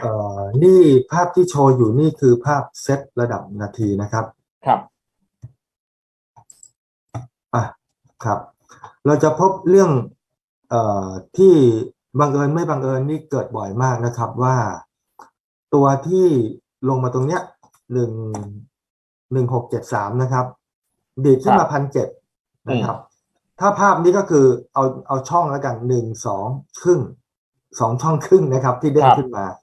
เอ่อนี่ภาพที่โชว์อยู่นี่คือภาพเซตระดับนาทีนะครับ ครับอะครับ เราจะพบเรื่องเอ่อที่บังเอิญไม่บังเอิญนี่เกิดบ่อยมากนะครับว่า ตัวที่ลงมาตรงเนี้ยหนึ่งหนึ่งหกเจ็ดสามนะครับ ดีดขึ้นมาพันเจ็ดนะครับ ถ้าภาพนี้ก็คือเอาเอาช่องแล้วกันหนึ่งสองครึ่งสองช่องครึ่งนะครับ ที่เด้งครับขึ้นมาฮะ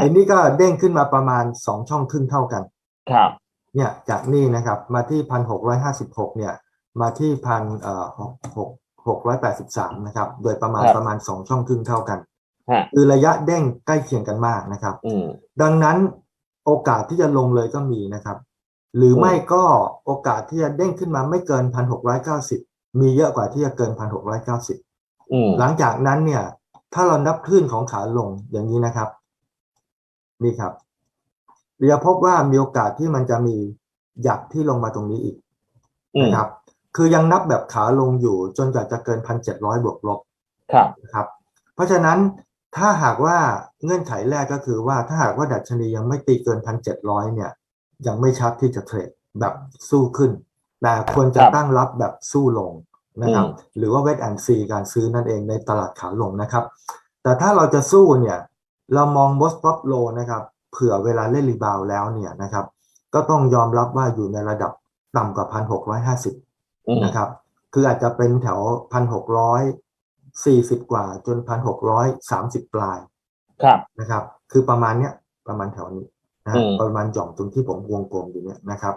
ไอ้นี่ก็เด้งขึ้นมาประมาณสองช่องครึ่งเท่ากัน ครับ เนี่ยจากนี่นะครับ มาที่พันหกร้อยห้าสิบหกเนี่ย มาที่พันเอ่อหกหกหกร้อยแปดสิบสามนะครับ โดยประมาณครับประมาณสองช่องครึ่งเท่ากันฮะคือระยะเด้งใกล้เคียงกันมากนะครับอืมดังนั้นโอกาสที่จะลงเลยก็มีนะครับ หรืออืมไม่ก็โอกาสที่จะเด้งขึ้นมาไม่เกินพันหกร้อยเก้าสิบมีเยอะกว่าที่จะเกินพันหกร้อยเก้าสิบอืมหลังจากนั้นเนี่ย ถ้าเรานับคลื่นของขาลงอย่างนี้นะครับ นี่ครับเราจะพบว่ามีโอกาสที่มันจะมีหยักที่ลงมาตรงนี้อีกอืมนะครับ คือยังนับแบบขาลงอยู่จนกว่าจะเกินพันเจ็ดร้อยบวกลบครับนะครับ เพราะฉะนั้นถ้าหากว่าเงื่อนไขแรกก็คือว่าถ้าหากว่าดัชนียังไม่ตีเกินพันเจ็ดร้อยเนี่ย ยังไม่ชัดที่จะเทรดแบบสู้ขึ้น แต่ควรจะครับตั้งรับแบบสู้ลงนะครับอืมหรือว่าเวทแอนซีการซื้อนั่นเองในตลาดขาลงนะครับ แต่ถ้าเราจะสู้เนี่ย เรามอง most pop low นะครับเผื่อเวลาเล่นรีบาวด์แล้วเนี่ยนะครับ ก็ต้องยอมรับว่าอยู่ในระดับต่ำกว่าพันหกร้อยห้าสิบอืมนะครับ คืออาจจะเป็นแถวพันหกร้อยสี่สิบกว่าจนพันหกร้อยสามสิบปลายครับนะครับ คือประมาณเนี้ยประมาณแถวนี้นะฮะอืมประมาณหย่อมตรงที่ผมวงกลมอยู่เนี้ยนะครับ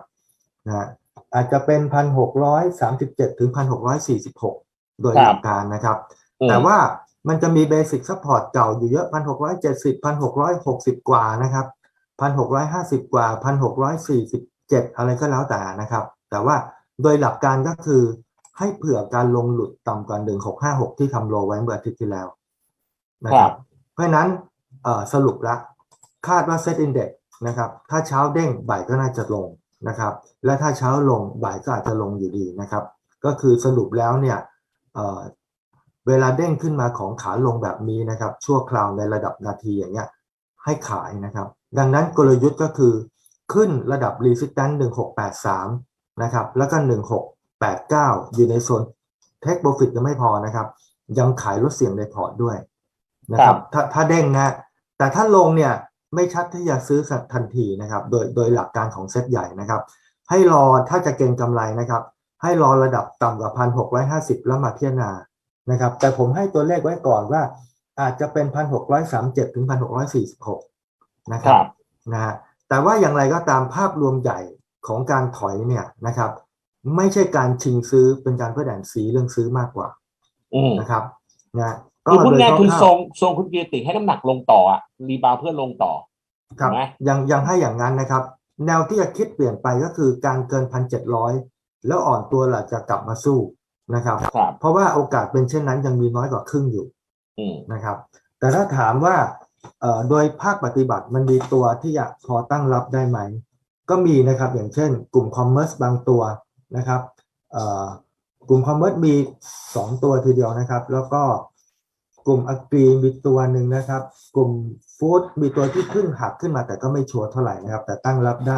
นะฮะอาจจะเป็นพันหกร้อยสามสิบเจ็ดถึงพันหกร้อยสี่สิบหกโดยหลักการนะครับอืมแต่ว่า มันจะมีเบสิ c ซัพพอร์ตเก่าอยู่เยอะพันหกร้อยเจ็ดสิบพันหกร้อยหกสิบกว่านะครับพันหกร้อยห้าสิบกว่าพันหกร้อยสี่สิบเจ็ดอะไรก็แล้วแต่นะครับ แต่ว่าโดยหลักการก็คือให้เผื่อการลงหลุดต่ำกว่าหนึ่งหกห้าหกที่ทำโลไว้เมื่ออาทิตย์ที่แล้วนะครับ เพราะฉะนั้นเอ่อสรุปละคาดว่าเซตอินเด็กนะครับ ถ้าเช้าเด้งบ่ายก็น่าจะลงนะครับ และถ้าเช้าลงบ่ายก็อาจจะลงอยู่ดีนะครับ ก็คือสรุปแล้วเนี่ย เอ่อเวลาเด้งขึ้นมาของขาลงแบบนี้นะครับ ชั่วคราวในระดับนาทีอย่างเงี้ยให้ขายนะครับ ดังนั้นกลยุทธ์ก็คือขึ้นระดับ resistance 1683 นะครับ แล้วก็ 1689 อยู่ในโซน take profit ยังไม่พอนะครับ ยังขายลดเสี่ยงในพอร์ตด้วยนะครับถ้าถ้าเด้งนะแต่ถ้าลงเนี่ยไม่ชัดที่จะซื้อทันทีนะครับ โดยโดยหลักการของเซ็ตใหญ่นะครับ ให้รอถ้าจะเก็งกำไรนะครับ ให้รอระดับต่ำกว่าพันหกร้อยห้าสิบแล้วมาพิจารณา นะครับ แต่ผมให้ตัวเลขไว้ก่อนว่า อาจจะเป็นพันหกร้อยสามเจ็ดถึงพันหกร้อยสี่สิบหกนะคครัรับบนะฮะแต่ว่าอย่างไรก็ตามภาพรวมใหญ่ของการถอยเนี่ยนะครับ ไม่ใช่การชิงซื้อเป็นการเพื่อแดนสีเรื่องซื้อมากกว่าอืมนะครับนะก็คือพูดโดยง่ายๆคือร่วๆทรงทรงคุณเกียรติให้น้ำหนักลงต่ออะรีบาวเพื่อลงต่อครับถูกไหมยังยังให้อย่างนั้นนะครับ แนวที่จะคิดเปลี่ยนไปก็คือการเกินพันเจ็ดร้อยแล้วอ่อนตัวหลัจะกลับมาสู้ นะครับครับเพราะว่าโอกาสเป็นเช่นนั้นยังมีน้อยกว่าครึ่งอยู่อืมนะครับ แต่ถ้าถามว่าเอ่อโดยภาคปฏิบัติมันมีตัวที่จะพอตั้งรับได้ไหม ก็มีนะครับอย่างเช่น กลุ่มคอมเมอร์สบางตัวนะครับเอ่อกลุ่มคอมเมอร์สมี 2 ตัวทีเดียวนะครับ แล้วก็กลุ่มอักรีมีตัวหนึ่งนะครับ กลุ่มฟู้ดมีตัวที่ขึ้นหักขึ้นมาแต่ก็ไม่ชัวร์เท่าไหร่นะครับ แต่ตั้งรับได้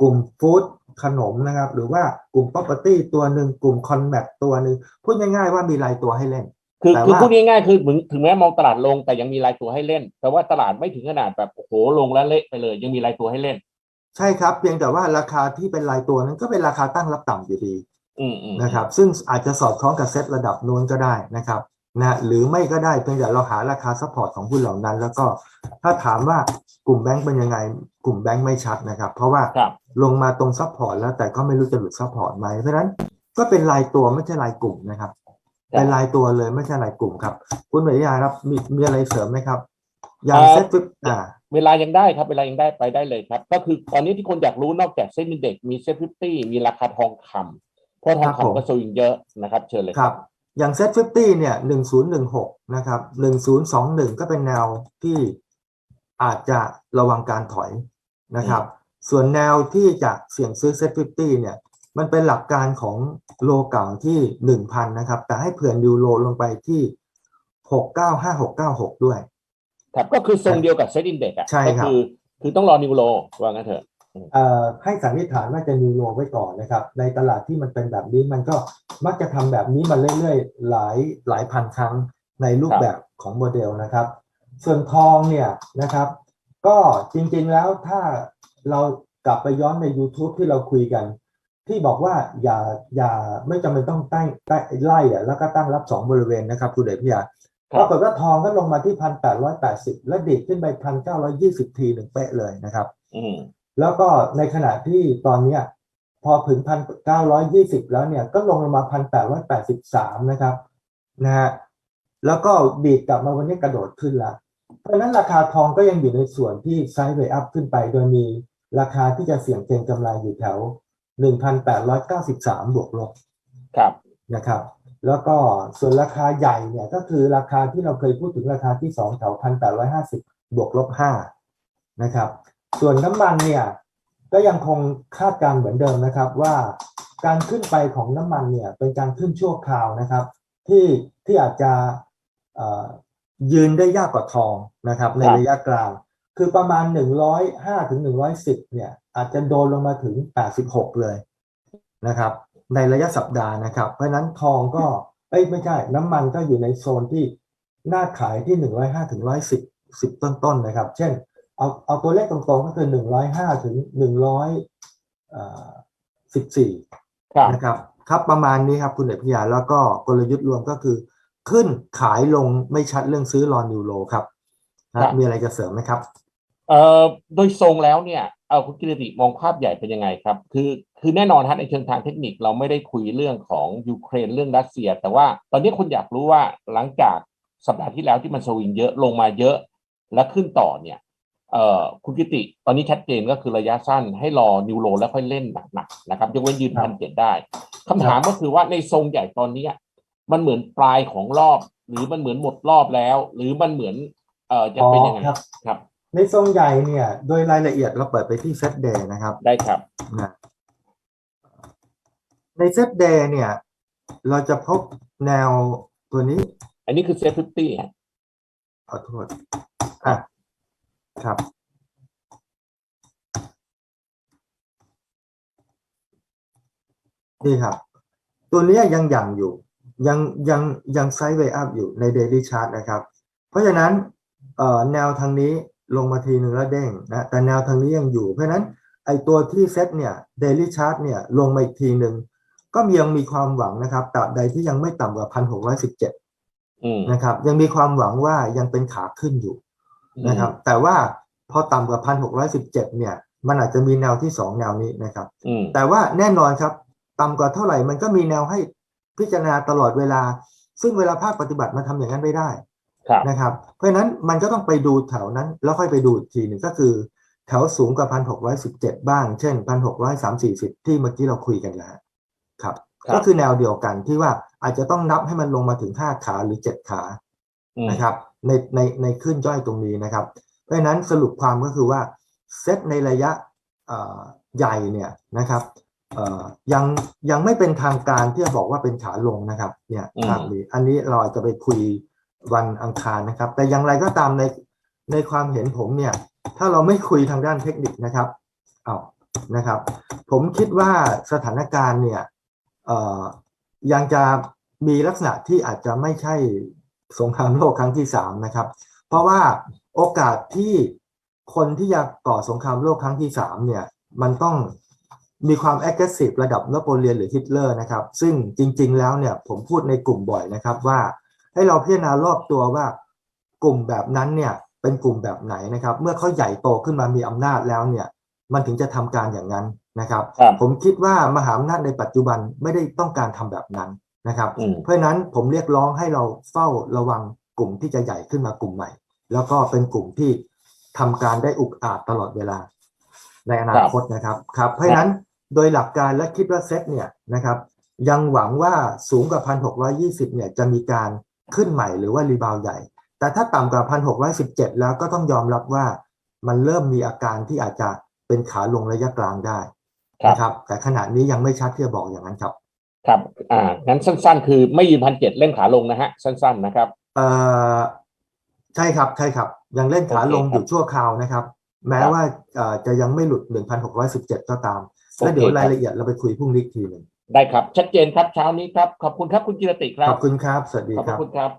กลุ่มฟู้ด ขนมนะครับ หรือว่ากลุ่ม property ตัวหนึ่งกลุ่มคอนแมทตัวหนึ่งพูดง่ายๆว่ามีรายตัวให้เล่น คือแต่คือว่าพูดง่ายๆคือถึงถึงแม้มองตลาดลงแต่ยังมีรายตัวให้เล่น แต่ว่าตลาดไม่ถึงขนาดแบบโอ้โหลงแล้วเละไปเลย ยังมีรายตัวให้เล่น ใช่ครับเพียงแต่ว่าราคาที่เป็นรายตัวนั้นก็เป็นราคาตั้งรับต่ำอยู่ดีอืมอืมนะครับ ซึ่งอาจจะสอดคล้องกับเซตระดับนู้นก็ได้นะครับ นะหรือไม่ก็ได้เพียงแต่เราหาราคาซัพพอร์ตของหุ้นเหล่านั้น แล้วก็ถ้าถามว่ากลุ่มแบงก์เป็นยังไง กลุ่มแบงก์ไม่ชัดนะครับ เพราะว่าครับลงมาตรงซัพพอร์ตแล้วแต่ก็ไม่รู้จะหลุดซัพพอร์ตไหมเพราะฉะนั้นก็เป็นรายตัวไม่ใช่รายกลุ่มนะครับ เป็นรายตัวเลยไม่ใช่รายกลุ่มครับ คุณเหมยยาครับมีมีอะไรเสริมไหมครับอย่างเซ็ตฟิปอ่าเวลายังได้ครับ เวลายังได้ไปได้เลยครับ ก็คือตอนนี้ที่คนอยากรู้นอกจากเซ็นดิเด็กมีเซ็ตฟิฟตี้มีราคาทองคำเพราะทองครับผมคำก็สวิงเยอะนะครับ เชิญเลยครับ อย่างเซ็ตฟิฟตี้เนี่ยหนึ่งศูนย์หนึ่งหกนะครับหนึ่งศูนย์สองหนึ่งก็เป็นแนวที่อาจจะระวังการถอยนะครับ ส่วนแนวที่จะเสี่ยงซื้อเซ็ตฟิฟตี้เนี่ย มันเป็นหลักการของโลเก่าที่หนึ่งพันนะครับ แต่ให้เผื่อนิวโลลงไปที่หกเก้าห้าหกเก้าหกด้วย ครับก็คือทรงเดียวกับเซตอินเด็กอะใช่ก็ครับคือคือต้องรอนิวโรว่างั้นเถอะเอ่อ ให้สันนิษฐานว่าจะนิวโรไว้ก่อนนะครับ ในตลาดที่มันเป็นแบบนี้มันก็มักจะทำแบบนี้มาเรื่อยๆ หลายหลายพันครั้งในรูปแบบของโมเดลนะครับ ส่วนทองเนี่ยนะครับ ก็จริงๆแล้วถ้าเรากลับไปย้อนใน YouTube ที่เราคุยกัน ที่บอกว่าอย่าอย่าไม่จำเป็นต้องตั้งตั้งไล่อะแล้วก็ตั้งรับสองบริเวณนะครับคุณเดชพิยาครับปรากฏว่าทองก็ลงมาที่พันแปดร้อยแปดสิบแล้วดีดขึ้นไปพันเก้าร้อยี่สิบทีหนึ่งเป๊ะเลยนะครับอืม แล้วก็ในขณะที่ตอนเนี้ยพอถึงพันเก้าร้อยยี่สิบแล้วเนี่ยก็ลงมาพันแปดร้อยแปดสิบสามนะครับนะฮะแล้วก็ดีดกลับมาวันนี้กระโดดขึ้นแล้วเพราะฉะนั้นราคาทองก็ยังอยู่ในส่วนที่ไซด์เวย์อัพขึ้นไป โดยมีราคาที่จะเสี่ยงเก็งกำไรอยู่แถว1,893บวกลบครับนะครับ แล้วก็ส่วนราคาใหญ่เนี่ยก็คือราคาที่เราเคยพูดถึงราคาที่2แถว1,850บวกลบ5นะครับ ส่วนน้ำมันเนี่ยก็ยังคงคาดการณ์เหมือนเดิมนะครับว่าการขึ้นไปของน้ำมันเนี่ยเป็นการขึ้นชั่วคราวนะครับ ที่ที่อาจจะเอ่อยืนได้ยากกว่าทองนะครับ ในครับระยะกลาง คือประมาณ 105ถึง110เนี่ยอาจจะโดนลงมาถึง 86 เลยนะครับ ในระยะสัปดาห์นะครับ เพราะฉะนั้นทองก็เอ้ยไม่ใช่น้ำมันก็อยู่ในโซนที่น่าขายที่ 105ถึง110 10 ต้นๆนะครับ เช่น เอาเอาตัวเลขตรงๆก็คือ105ถึง114ครับนะครับ ครับประมาณนี้ครับคุณเอกพิยาแล้วก็กลยุทธ์รวมก็คือ ขึ้นขายลงไม่ชัดเรื่องซื้อรอนิวโรครับนะมีอะไรจะเสริมไหมครับเอ่อโดยทรงแล้วเนี่ยเอาคุณกิรติมองภาพใหญ่เป็นยังไงครับ คือคือแน่นอนฮะในเชิงทางเทคนิคเราไม่ได้คุยเรื่องของยูเครนเรื่องรัสเซีย แต่ว่าตอนนี้คุณอยากรู้ว่าหลังจากสัปดาห์ที่แล้วที่มันสวิงเยอะลงมาเยอะ แล้วขึ้นต่อเนี่ย เอ่อคุณกิติ ตอนนี้ชัดเจนก็คือระยะสั้นให้รอนิวโรแล้วค่อยเล่นหนักๆนะครับยกเว้นยืนครัพับนเจ็ดได้คำถามก็คือว่าในทรงใหญ่ตอนเนี้ยมันเหมือนปลายของรอบ หรือมันเหมือนหมดรอบแล้ว หรือมันเหมือนเอ่อจะเป็นยังไงอ๋อครับครับ ในทรงใหญ่เนี่ย โดยรายละเอียดเราเปิดไปที่เซตเดย์นะครับ ได้ครับนะในเซตเดย์เนี่ย เราจะพบแนวตัวนี้ อันนี้คือเซฟฟิตี้ฮะขอโทษอะ ครับ นี่ครับ ตัวเนี้ยยังหยั่งอยู่ ยังยังยังไซด์เวย์อัพอยู่ในเดลี่ชาร์ตนะครับ เพราะฉะนั้นเอ่อแนวทางนี้ลงมาทีหนึ่งแล้วเด้งนะแต่แนวทางนี้ยังอยู่ เพราะฉะนั้นไอตัวที่เซตเนี่ยเดลี่ชาร์ตเนี่ยลงมาอีกทีหนึ่งก็ยังมีความหวังนะครับตราบใดที่ยังไม่ต่ำกว่าพันหกร้อยสิบเจ็ดอืมนะครับ ยังมีความหวังว่ายังเป็นขาขึ้นอยู่ นะครับ แต่ว่าพอต่ำกว่าพันหกร้อยสิบเจ็ดเนี่ย มันอาจจะมีแนวที่สองแนวนี้นะครับอืมแต่ว่าแน่นอนครับ ต่ำกว่าเท่าไหร่มันก็มีแนวให้พิจารณาตลอดเวลา ซึ่งเวลาภาคปฏิบัติมันทำอย่างนั้นไม่ได้ครับนะครับ เพราะฉะนั้นมันก็ต้องไปดูแถวนั้น แล้วค่อยไปดูอีกทีหนึ่งก็คือ แถวสูงกว่าพันหกร้อยสิบเจ็ดบ้าง เช่นพันหกร้อยสามสี่สิบที่เมื่อกี้เราคุยกันแล้วครับครับก็คือแนวเดียวกันที่ว่าอาจจะต้องนับให้มันลงมาถึงห้าขาหรือเจ็ดขาอืมนะครับ ในในในขึ้นย่อยตรงนี้นะครับ เพราะฉะนั้นสรุปความก็คือว่าเซตในระยะเอ่อใหญ่เนี่ยนะครับเอ่อยังยังไม่เป็นทางการที่จะบอกว่าเป็นขาลงนะครับเนี่ยอืมทางนี้อันนี้เราอาจจะไปคุยวันอังคารนะครับ แต่อย่างไรก็ตามในในความเห็นผมเนี่ย ถ้าเราไม่คุยทางด้านเทคนิคนะครับเอานะครับ ผมคิดว่าสถานการณ์เนี่ยเอ่อยังจะมีลักษณะที่อาจจะไม่ใช่ สงครามโลกครั้งที่สามนะครับ เพราะว่าโอกาสที่คนที่จะก่อสงครามโลกครั้งที่สามเนี่ยมันต้องมีความ aggressive ระดับนโปเลียนหรือฮิตเลอร์นะครับ ซึ่งจริง ๆ แล้วเนี่ยผมพูดในกลุ่มบ่อยนะครับว่า ให้เราพิจารณารอบตัวว่ากลุ่มแบบนั้นเนี่ยเป็นกลุ่มแบบไหนนะครับ เมื่อเขาใหญ่โตขึ้นมามีอำนาจแล้วเนี่ย มันถึงจะทำการอย่างนั้นนะครับครับ ผมคิดว่ามหาอำนาจในปัจจุบันไม่ได้ต้องการทำแบบนั้น นะครับอืมเพราะฉะนั้นผมเรียกร้องให้เราเฝ้าระวังกลุ่มที่จะใหญ่ขึ้นมากลุ่มใหม่ แล้วก็เป็นกลุ่มที่ทำการได้อุกอาจตลอดเวลา ในอนาคตนะครับครับเพราะฉะนั้นโดยหลักการและคิดว่าเซ็ตเนี่ยนะครับ ยังหวังว่าสูงกว่าพันหกยี่สิบเนี่ยจะมีการขึ้นใหม่หรือว่ารีบาวด์ใหญ่ แต่ถ้าต่ำกว่าพันหกสิบเจ็ดแล้วก็ต้องยอมรับว่ามันเริ่มมีอาการที่อาจจะเป็นขาลงระยะกลางได้ครับนะครับ แต่ขณะนี้ยังไม่ชัดที่จะบอกอย่างนั้นครับ ครับอ่างั้นสั้น ๆ คือไม่ยืนพันเจ็ดเล่นขาลงนะฮะ สั้น ๆ นะครับเอ่อใช่ครับใช่ครับ ยังเล่นขาลงโอเคครับอยู่ชั่วคราวนะครับ แม้ครับว่าเอ่อจะยังไม่หลุด 1,617 ก็ตาม แล้วเดี๋ยวโอเคครับรายละเอียดเราไปคุยพรุ่งนี้อีกทีหนึ่งได้ครับ ชัดเจนครับเช้านี้ครับ ขอบคุณครับคุณกิรติครัขบอบคุณครับ สวัสดีขอบครับคุณครับ